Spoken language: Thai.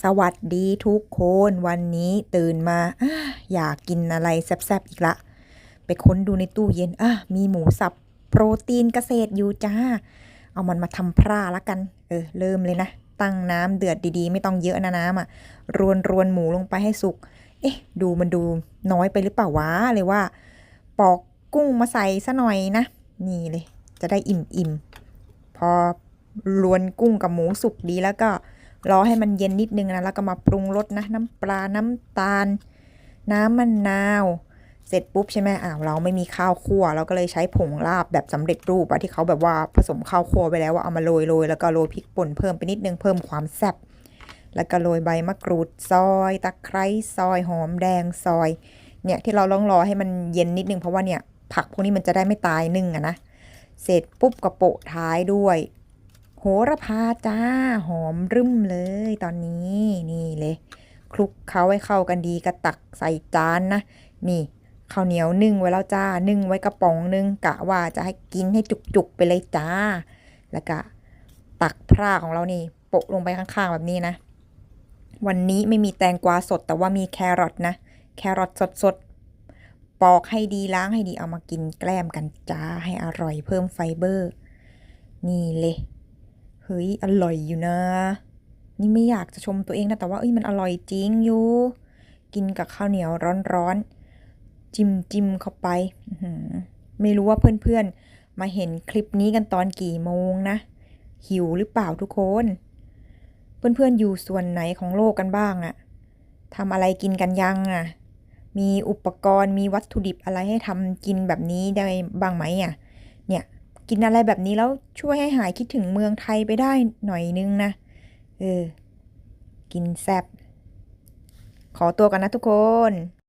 สวัสดีทุกคนวันนี้ตื่นมาอยากกินอะไรแซ่บๆอีกละ ไปค้นดูในตู้เย็นอะมีหมูสับโปรตีนเกษตรอยู่จ้า เอามันมาทำพร่าละกัน เออ เริ่มเลยนะ ตั้งน้ำเดือดดีๆ ไม่ต้องเยอะนะน้ำอะ รวนรวนหมูลงไปให้สุก เอ๊ะ ดูมันดูน้อยไปหรือเปล่าวะเลยว่า ปอกกุ้งมาใส่ซะหน่อยนะ นี่เลย จะได้อิ่มๆ พอรวนกุ้งกับหมูสุกดีแล้วก็ รอให้มันเย็นนิดนึงนะแล้วก็มาปรุงรสนะน้ำปลาน้ำตาล น้ำมะนาว เสร็จปุ๊บใช่ไหมอ้าวเราไม่มีข้าวคั่วเราก็เลยใช้ผงลาบแบบสำเร็จรูปอะที่เขาแบบว่าผสมข้าวคั่วไปแล้วว่าเอามาโรยโรยแล้วก็โรยพริกป่นเพิ่มไปนิดนึงเพิ่มความแซ่บแล้วก็โรยใบมะกรูดซอย ตะไคร้ซอยหอมแดงซอย เนี่ยที่เราต้องรอให้มันเย็นนิดนึงเพราะว่าเนี่ยผักพวกนี้มันจะได้ไม่ตายนึ่งอะนะเสร็จปุ๊บก็โปะท้ายด้วย โหระพาจ้าหอมรึมเลยตอนนี้นี่เลยคลุกเคล้าให้เข้ากันดีก็ตักใส่จานนะ นี่ข้าวเหนียวนึ่งไว้แล้วจ้านึ่งไว้กระป๋องนึงกะว่าจะให้กินให้จุกๆไปเลยจ้า แล้วก็ตักพร่าของเรานี่โปะลงไปข้างๆแบบนี้นะ วันนี้ไม่มีแตงกวาสดแต่ว่ามีแครอทนะ แครอทสดๆปอกให้ดีล้างให้ดีเอามากินแกล้มกันจ้าให้อร่อยเพิ่มไฟเบอร์ นี่เลย ฮ้ยอร่อยอยู่นะ นี่ไม่อยากจะชมตัวเองนะแต่ว่าเอ้ยมันอร่อยจริงอยู่ กินกับข้าวเหนียวร้อนๆจิ้มจิ้มเข้าไปไม่รู้ว่าเพื่อนๆ มาเห็นคลิปนี้กันตอนกี่โมงนะ หิวหรือเปล่าทุกคน เพื่อนๆอยู่ส่วนไหนของโลกกันบ้างอะทำอะไรกินกันยังอะมีอุปกรณ์มีวัตถุดิบอะไรให้ทำกินแบบนี้ได้บ้างไหมอะเนี่ย กินอะไรแบบนี้แล้วช่วยให้หายคิดถึงเมืองไทยไปได้หน่อยนึงนะ เออ กินแซบขอตัวกันนะทุกคน